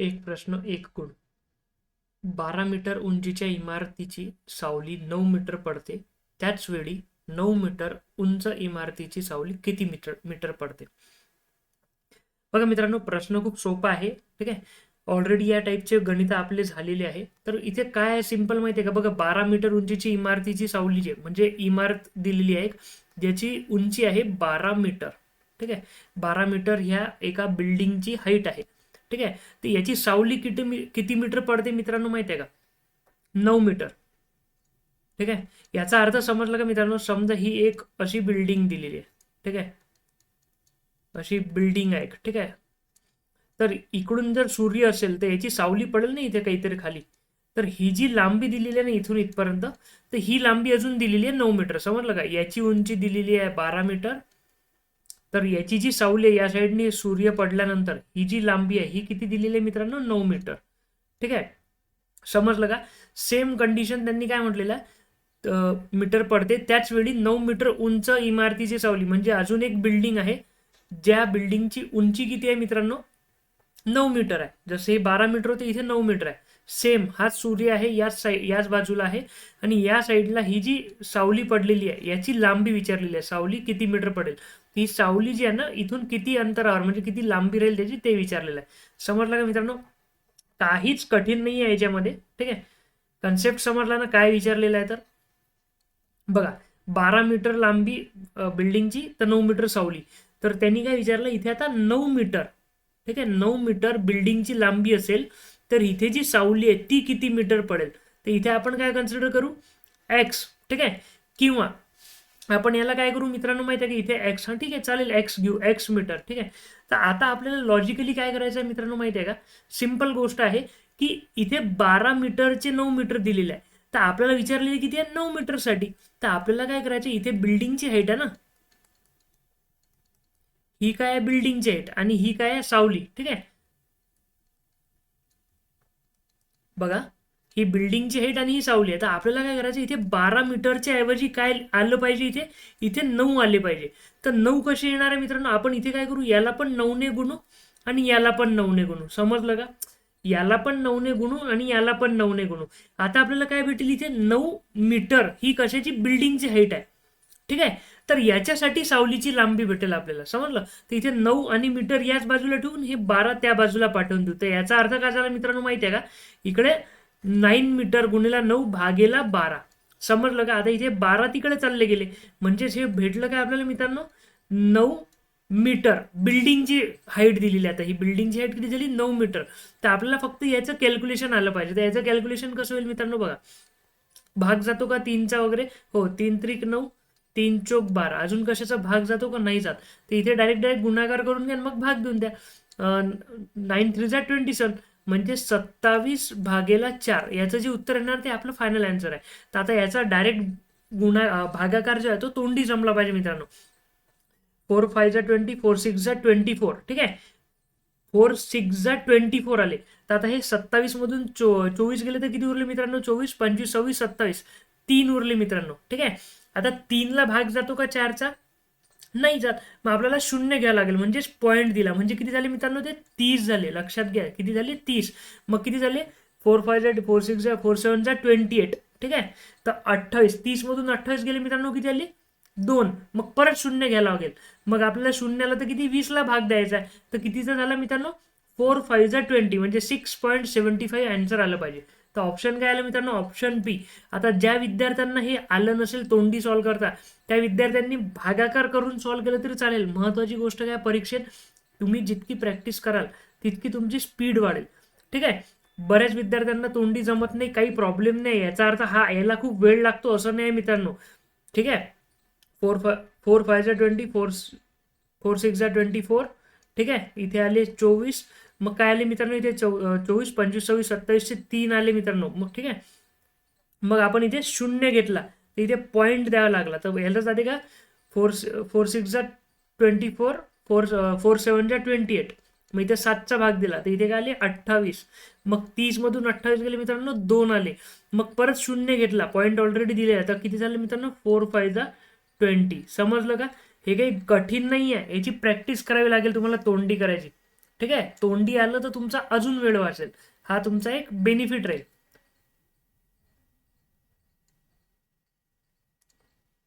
एक प्रश्न एक गुण बारा मीटर उंचीच्या इमारतीची सावली नऊ मीटर पडते. त्याच वेळी नऊ मीटर उंच इमारतीची सावली किती मीटर मीटर पडते? बघा मित्रांनो प्रश्न खूप सोपा आहे ठीक आहे? ऑलरेडी या टाईपचे गणित आपले झालेले आहे. तर इथे काय आहे सिंपल माहिती आहे का? बघा बारा मीटर उंचीची इमारतीची सावली जी म्हणजे इमारत दिलेली आहे ज्याची उंची आहे बारा मीटर ठीक आहे? बारा मीटर ह्या एका बिल्डिंगची हाईट आहे. ठीक आहे? तर याची सावली किती मी- किती मीटर पडते मित्रांनो माहिती आहे का? नऊ मीटर. ठीक आहे? याचा अर्थ समजला का मित्रांनो? समजा ही एक अशी बिल्डिंग दिलेली आहे. ठीक आहे? अशी बिल्डिंग आहे ठीक आहे? तर इकडून जर सूर्य असेल तर याची सावली पडेल ना इथे काहीतरी खाली? तर ही जी लांबी दिलेली आहे ना इथून इथपर्यंत तर ही लांबी अजून दिलेली आहे नऊ मीटर. समजलं का? याची उंची दिलेली आहे बारा मीटर. तर याची जी सावली आहे या साईडने सूर्य पडल्यानंतर ही जी लांबी आहे ही किती दिलेली आहे मित्रांनो? नऊ मीटर. ठीक आहे? समजलं का? सेम कंडिशन त्यांनी काय म्हटलेलं आहे? मीटर पडते. त्याच वेळी नऊ मीटर उंच इमारतीची सावली म्हणजे अजून एक बिल्डिंग आहे. ज्या बिल्डिंगची उंची किती आहे मित्रांनो? नऊ मीटर आहे. जसे हे बारा मीटर होते इथे नऊ मीटर आहे. सेम हाच सूर्य आहे याच साई याच बाजूला आहे आणि या साईडला ही जी सावली पडलेली आहे याची लांबी विचारलेली आहे. सावली किती मीटर पडेल? ही सावली जी आहे ना इथून किती अंतरावर म्हणजे किती लांबी राहील त्याची ते विचारलेलं आहे. समजलं का मित्रांनो? काहीच कठीण नाही आहे याच्यामध्ये ठीक आहे? कन्सेप्ट समजला ना काय विचारलेलं आहे तर? बघा बारा मीटर लांबी बिल्डिंगची तर नऊ मीटर सावली. तर त्यांनी काय विचारलं इथे आता नऊ मीटर ठीक आहे? नऊ मीटर बिल्डिंगची लांबी असेल तर इथे जी सावली आहे ती किती मीटर पडेल? तर इथे आपण काय कन्सिडर करू? एक्स ठीक आहे? किंवा आपण याला काय करू मित्रांनो माहिती आहे की? इथे एक्स हा ठीक आहे चालेल एक्स घेऊ एक्स मीटर ठीक आहे? तर आता आपल्याला लॉजिकली काय करायचं आहे मित्रांनो माहिती आहे का? सिंपल गोष्ट आहे की इथे बारा मीटरचे नऊ मीटर दिलेले आहे. तर आपल्याला विचारलेले किती आहे? नऊ मीटरसाठी. तर आपल्याला काय करायचं इथे बिल्डिंगची हाईट आहे ना? ही काय आहे? बिल्डिंगची हाईट आणि ही काय आहे? सावली ठीक आहे? बघा ही बिल्डिंगची हाईट आणि ही सावली. आहे तर आपल्याला काय करायचं इथे बारा मीटरच्या ऐवजी काय आलं पाहिजे इथे? इथे नऊ आले पाहिजे. तर नऊ कसे येणार आहे मित्रांनो? आपण इथे काय करू? याला पण नऊने गुणू आणि याला पण नऊने गुणू. समजलं का? याला पण नऊने गुणू आणि याला पण नऊने गुणू. आता आपल्याला काय भेटेल इथे? नऊ मीटर. ही कशाची? बिल्डिंगची हाईट आहे. ठीक आहे? तर याच्यासाठी सावलीची लांबी भेटेल आपल्याला समजलं? तर इथे नऊ आणि मीटर याच बाजूला ठेवून हे बारा त्या बाजूला पाठवून देऊ. तर याचा अर्थ काय झाला मित्रांनो माहिती आहे का? इकडे नाईन मीटर गुणिला नऊ भागेला बारा. समजलं का? आता इथे बारा तिकडे चालले गेले. म्हणजेच हे भेटलं काय आपल्याला मित्रांनो? नऊ मीटर. बिल्डिंगची हाईट दिलेली आहे आता. ही बिल्डिंगची हाईट किती झाली? नऊ मीटर. तर आपल्याला फक्त याचं कॅल्क्युलेशन आलं पाहिजे. तर याचं कॅल्क्युलेशन कसं होईल मित्रांनो बघा. भाग जातो का? तीनचा वगैरे? हो तीन त्रिक नऊ तीन चोक बारा. अजून कशाचा भाग जातो का? नाही जात. तर इथे डायरेक्ट डायरेक्ट गुणाकार करून घ्या मग भाग देऊन द्या. नाईन थ्री जा ट्वेंटी सेवन म्हणजे सत्तावीस भागेला चार. याचं जे उत्तर येणार ते आपलं फायनल आन्सर आहे. तर आता याचा डायरेक्ट गुणा भागाकार जो आहे तो तोंडी जमला पाहिजे मित्रांनो. फोर फाय जा ट्वेंटी फोर सिक्स जा ट्वेंटी फोर ठीक आहे? फोर सिक्स जा ट्वेंटी फोर आले. तर आता हे सत्तावीस मधून चो चोवीस गेले तर किती उरले मित्रांनो? चोवीस पंचवीस सव्वीस सत्तावीस. तीन उरले मित्रांनो. ठीक आहे? आता तीनला भाग जातो का चारचा? नाही जात. मग आपल्याला शून्य घ्यावं लागेल. म्हणजेच पॉईंट दिला. म्हणजे किती झाले मित्रांनो? ते तीस झाले. लक्षात घ्या. किती झाले? तीस. मग किती झाले? फोर फाय जा फोर सिक्स जा फोर सेवन जा ट्वेंटी एट ठीक आहे? तर अठ्ठावीस. तीसमधून अठ्ठावीस गेले मित्रांनो किती झाले? दोन. मग परत शून्य घ्यायला लागेल. मग आपल्याला शून्याला तर किती? वीसला भाग द्यायचा आहे. तर कितीचा झाला मित्रांनो? फोर फाईव्ह जा ट्वेंटी म्हणजे six point seventy five answer आलं पाहिजे. तर ऑप्शन काय आलं मित्रांनो? ऑप्शन बी आता ज्या विद्यार्थ्यांना हे आलं नसेल तोंडी सॉल्व्ह करता त्या विद्यार्थ्यांनी भागाकार करून सॉल्व्ह केलं तरी चालेल. महत्त्वाची गोष्ट काय? परीक्षेत तुम्ही जितकी प्रॅक्टिस कराल तितकी तुमची स्पीड वाढेल. ठीक आहे? बऱ्याच विद्यार्थ्यांना तोंडी जमत नाही काही प्रॉब्लेम नाही. याचा अर्थ हा याला खूप वेळ लागतो असं नाही मित्रांनो. ठीक आहे? फोर फाय फोर फायजा ट्वेंटी फोर फोर सिक्स जा ट्वेंटी फोर ठीक आहे? इथे आले चोवीस. मग काय आले मित्रांनो? इथे चौ चोवीस पंचवीस सव्वीस सत्तावीसचे तीन आले मित्रांनो. मग ठीक आहे? मग आपण इथे शून्य घेतला. तर इथे पॉईंट द्यावा लागला. तर ह्याला जाते का? फोर फोर सिक्सचा ट्वेंटी फोर फोर फोर सेवनचा ट्वेंटी एट मग इथे सातचा भाग दिला. तर इथे काय आले? अठ्ठावीस. मग तीसमधून अठ्ठावीस गेले मित्रांनो दोन आले. मग परत शून्य घेतला. पॉईंट ऑलरेडी दिले तर किती झाले मित्रांनो? फोर फायचा ट्वेंटी समजलं का? हे काही कठीण नाही आहे याची प्रॅक्टिस करावी लागेल तुम्हाला तोंडी करायची. ठीक आहे? तोंडी आलं तर तुमचा अजून वेळ वाचेल. हा तुमचा एक बेनिफिट राहील.